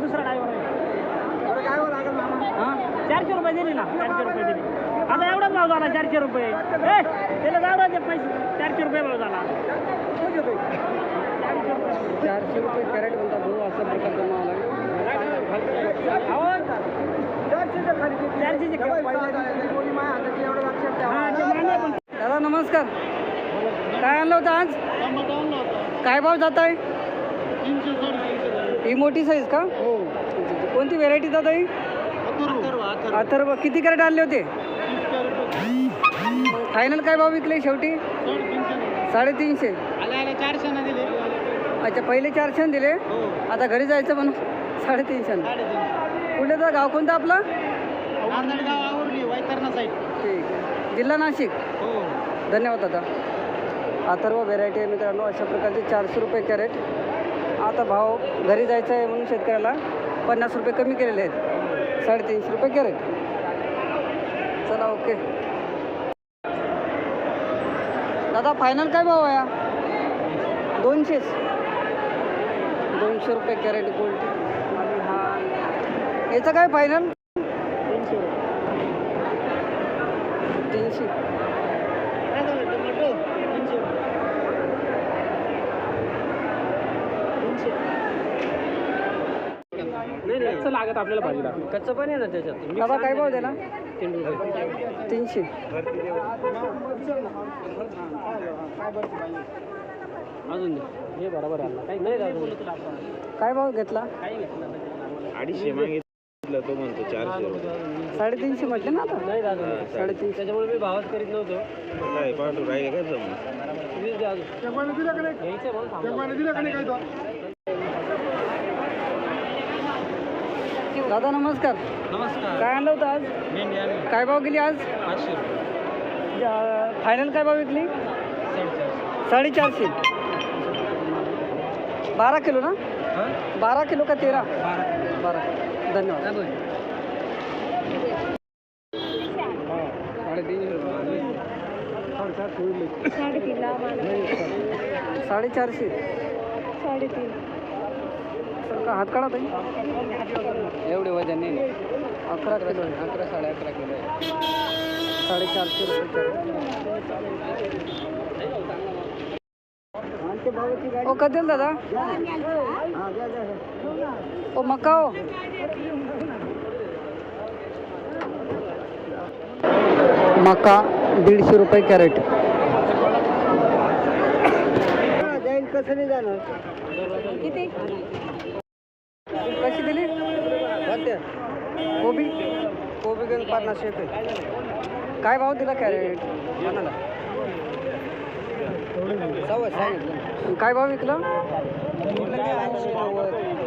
दुसरा ड्रायव्हर आहे. हा? चारशे रुपये दिले ना. चारशे रुपये दिले. आता एवढाच भाव झाला चारशे रुपये. ए त्याला जाऊ द्या पैसे चारशे रुपये भाव झाला. चारशे रुपये कॅरेट म्हणता भाऊ असा हा, पण. दादा नमस्कार. काय आणलं होतं आज? काय भाव जात आहे? ही मोठी साईज का? कोणती व्हेरायटी जात आहे अथर्व. किती कॅरेट आणले होते? फायनल काय भाव विकले शेवटी? साडेतीनशे. अच्छा पहिले चारशे दिले? आता घरी जायचं म्हणून साडेतीनशे कुठे तर गाव कोणतं आपलं? ठीक जिल्हा नाशिक? धन्यवाद दादा. अथर्व व्हेरायटी आहे मित्रांनो. अशा प्रकारचे चारशे रुपये कॅरेट. आता भाव घरी जायचं आहे म्हणून शेतकऱ्याला. पन्नास रुपये कमी केलेले आहेत. साडेतीनशे रुपये कॅरेट. चला ओके. दादा फायनल काय भाव आहे? दोनशेच. दोनशे रुपये कॅरेट गोल्ड आणि हा याचं काय फायनल तीनशे. नाही नाही. असं लागत आपल्याला भाजी लागते. कच्चं पण आहे ना त्याच्यात. दादा काय भाव दिला तीनशे. अजून. हे बरोबर काही नाही काय भाव घेतला? अडीचशे मागितलं तो म्हणतो चारशे साडेतीनशे म्हटले ना आता? नाही दादा साडेतीनशे. त्याच्यामुळे मी भावच करीत नव्हतो. काय पाठवू राहिले काय जमून द्या अजून. म्हणून थांबलो. दादा नमस्कार. नमस्कार. काय आणलं होतं आज? मेंढी काय भाव गेली आज? पाचशे रुपये. फायनल काय भाव विकली? साडेचारशे. साडेचारशे. बारा किलो ना? हां? बारा किलो का तेरा? बारा बारा धन्यवाद. साडेचारशे. साडेतीन. सर का हात काढा ताई. एवढे वजन नाही. अकरा किलो अकरा साडे अकरा किलो साडेचारशे रुपये ओ कधी दादा? ओ मका हो मका दीडशे रुपये कॅरेट. किती? कशी दिली? कोबी? कोबी घेऊन पन्नास रुपये काय भाव दिला कॅरेट काय भाव विकलं?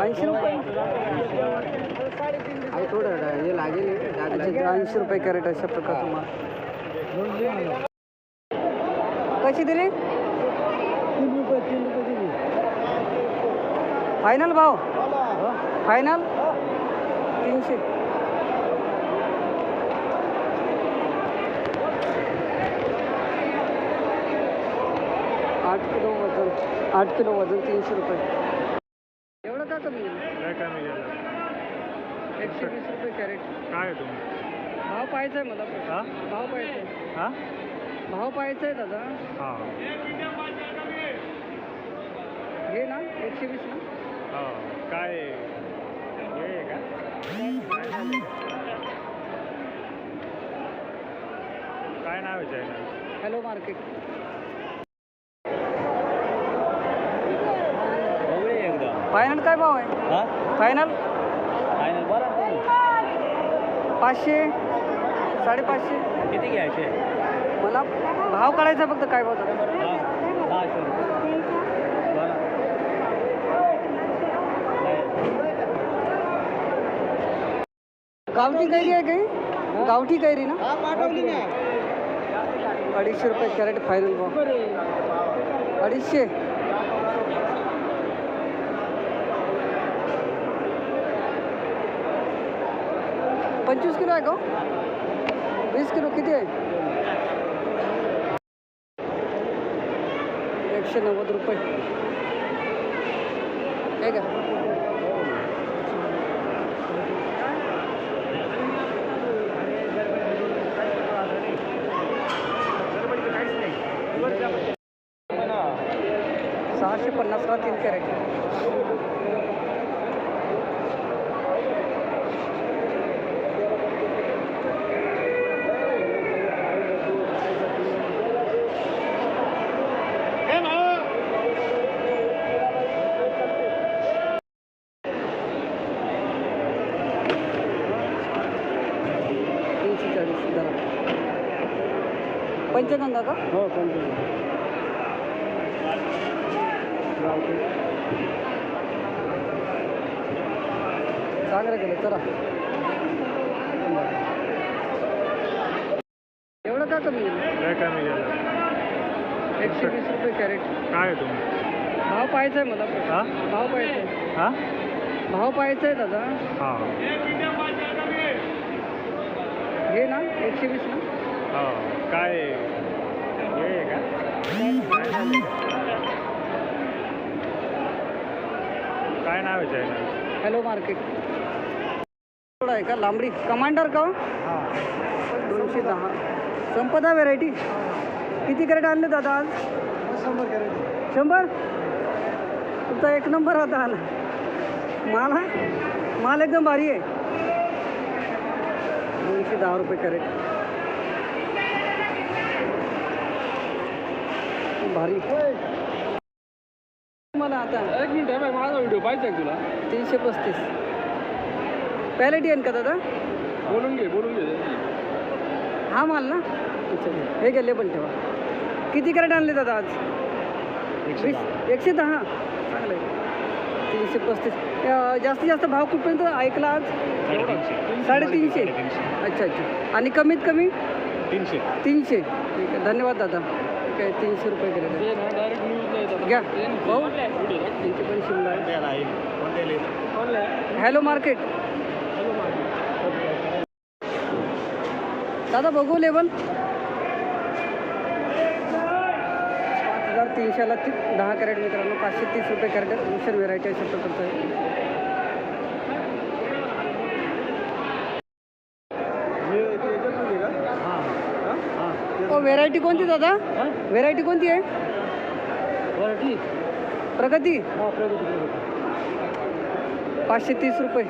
ऐंशी रुपये. थोडं हे लागेल ऐंशी रुपये कॅरेट अशा प्रकारचं माल. कशी दिली? तीन रुपये तीन रुपये दिली. फायनल भाव? फायनल तीनशे. आठ किलो वजन आठ किलो वजन तीनशे रुपये. एवढं का कमी एकशे वीस रुपये कॅरेट. काय तुम्ही? भाव पाहायचा आहे मला भाव पाहायचा आहे हा? भाव पाहायचा आहे दादा. हा. ना एकशे वीस ना? हा. काय काय नाव आहे हॅलो मार्केट फायनल काय भाव आहे? हा फायनल फायनल बरं पाचशे? साडेपाचशे? किती घ्यायचे? मला भाव काढायचा फक्त काय भाव दादा गावठी कैरी आहे काही गावठी कैरी ना? अडीचशे रुपये कॅरेट फायनल भाव अडीचशे. पंचवीस किलो आहे का वीस किलो किती आहे? एकशे नव्वद रुपये. आहे का रुपये कॅरेट तीनशे चाळीस जरा पंचगंगा का हो चांगलं केलं चला. एवढं का कमी? लय कमी एकशे वीस रुपये कॅरेट. काय आहे तुम्ही? भाव पाहायचा आहे मला. हा? भाव पाहायचा आहे हा? भाव पाहायचा आहे दादा. हा. हे ना एकशे वीस ना? हो. काय हे का? काय नाव आहे हॅलो मार्केट थोडा आहे का? लांबडी. कमांडर का हो? दोनशे दहा. संपदा व्हेरायटी किती कॅरेट आणले दादा आज? शंभर तुमचा एक नंबर आता आला. माल हा माल एकदम भारी आहे. दोनशे दहा रुपये कॅरेट भारी. आता. एक मिनिट आहे माझा व्हिडिओ पाहिजे तुला? तीनशे पस्तीस. पॅलेटी आहे का दादा? बोलून घे बोलून घे. हा माल ना? अच्छा. हे गेले पण ठेवा. किती कॅरेट आणले दादा आज? वीस एकशे दहा? चांगलं आहे. तीनशे पस्तीस. जास्तीत जास्त भाव कुठपर्यंत ऐकला आज? साडेतीनशे. अच्छा अच्छा. आणि कमीत कमी? तीनशे. तीनशे. ठीक आहे. धन्यवाद दादा. आहे तीनशे रुपये केले डायरेक्ट न्यूज घ्या. भाऊ? यांची पण शिमला हॅलो मार्केट दादा बघू लेवल पाच हजार तीनशेला ती दहा कॅरेट मित्रांनो पाचशे तीस रुपये कॅरेट रुशन व्हेरायटी अशा प्रकारचं आहे ओ व्हेरायटी कोणती दादा? व्हेरायटी कोणती आहे? प्रगती? पाचशे तीस रुपये.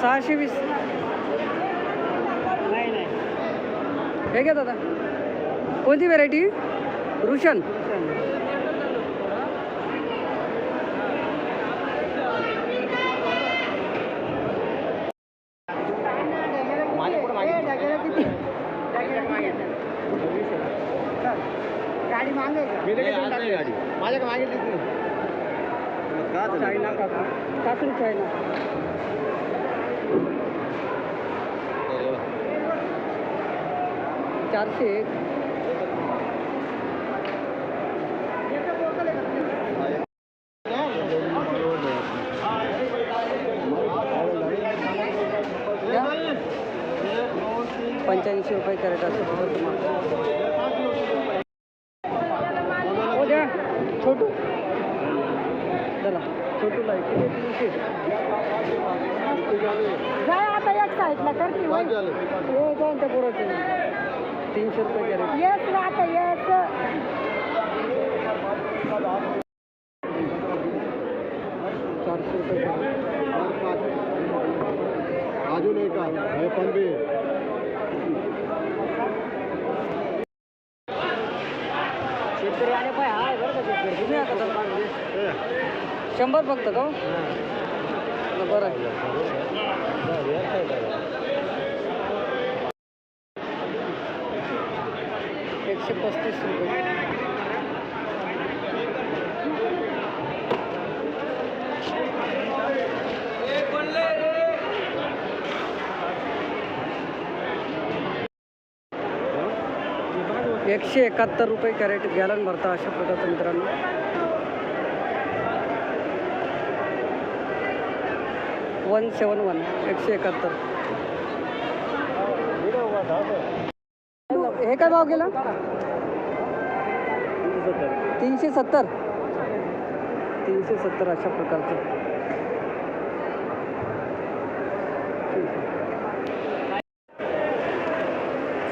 सहाशे वीस. हे घ्या दादा. कोणती व्हेरायटी रुशन. चायना काकू. काकडी चायना. चारशे एक. पंच्याऐंशी रुपये कॅरेट असं हो द्या छोटू चला छोटूला आहे. किती तीनशे जाय आता एक साईडला करते हो जाऊन त्या पोराचं तीनशे रुपये कॅरेट. येस आता येस. चारशे रुपये अजून एक हे पण बी तुम्ही आता तर शंभर फक्त का? बरं. आहे एकशे पस्तीस रुपये. एकशे एकाहत्तर रुपये कॅरेट गॅलन भरता अशा प्रकारचं मित्रांनो. वन सेवन वन एकशे एकाहत्तर हे काय भाव गेला तीनशे सत्तर तीनशे सत्तर अशा प्रकारचं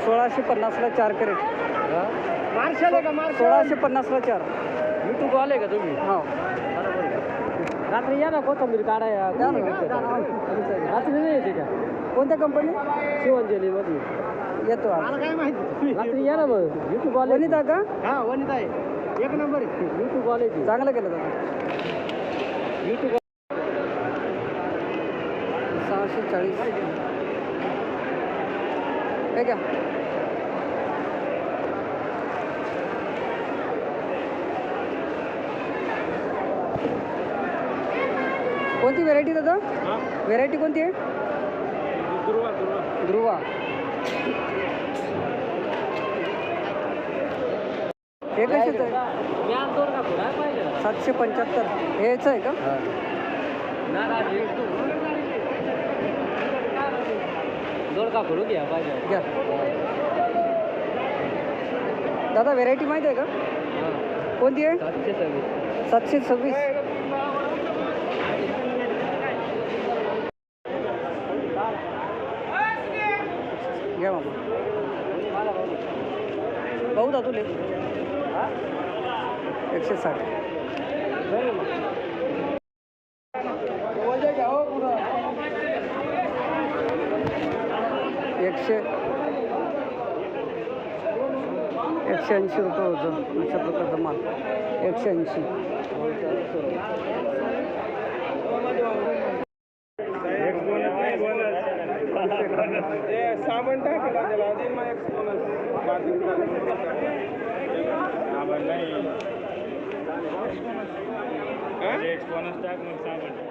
सोळाशे पन्नासला चार करेट मार्शल आहे का मार्शल सोळाशे पन्नासला चार यूट्यूब आले का तुम्ही हो रात्री या ना कोथंबीर काढाया द्या ना विचारा. रात्री नाही येते का? कोणत्या कंपनी शिवंजली मध्ये येतो आज. काय माहिती? रात्री या ना मग. युट्यूब आले वनिता का? हा वनिता आहे. एक नंबर आहे. युट्यूब आले चांगलं केलं दादा. युट्यूब सहाशे चाळीस. हे घ्या. कोणती व्हेरायटी दादा व्हेरायटी कोणती आहे? दुर्वा दुर्वा ध्रुवा. हे कशाचं आहे? सातशे पंच्याहत्तर. हे याचं आहे का? घ्या. दादा व्हेरायटी माहिती आहे का? कोणती आहे? सातशे सव्वीस. घ्या मामा भाऊ दा तुले. एकशे साठ. एकशे. एकशे ऐंशी रुपये होतं अशा प्रकारचा माल. एकशे ऐंशी एक बोनस नाही बोनस साबण टाकला त्याला. अजून मग एक साबण नाही एक बोनस टाक मग साबण